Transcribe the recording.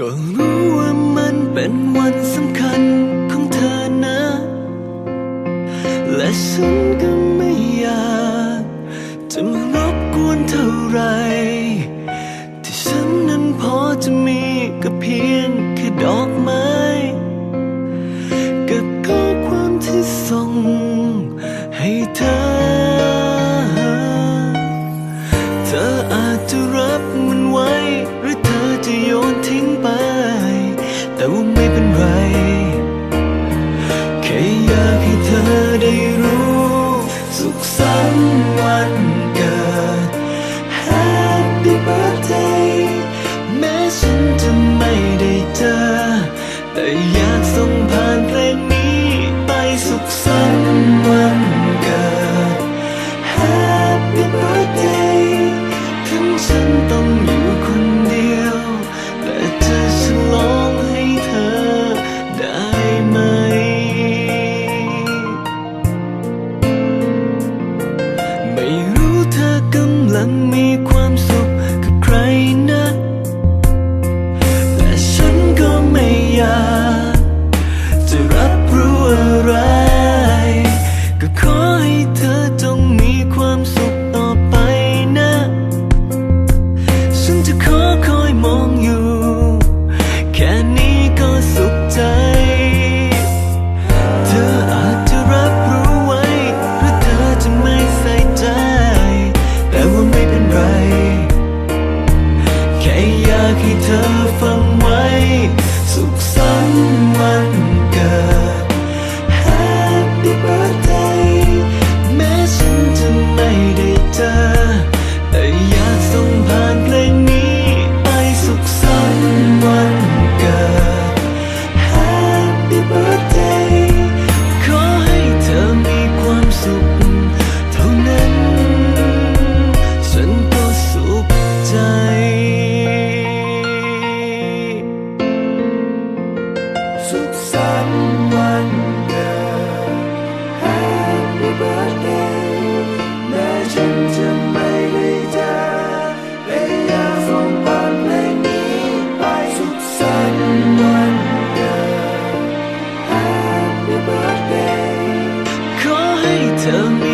ก็รู้ว่ามันเป็นวันสำคัญ อ แต่อยากส่งผ่านเพลงนี้ไปสุขสันต์วันเกิด Happy Birthday ถึงฉันต้องอยู่คนเดียว แต่จะฉลองให้เธอได้ไหม ไม่รู้เธอกำลังมี ให้เธองมีความสุขต่อไปนะ ฉันจะขอคอยมอง สุขสันต์วั Happy birthday แม้ฉันจะไม่ได้เละอยาส่บทเพนี้ไปสุขสันต์วั Happy birthday ขอให้เธอมี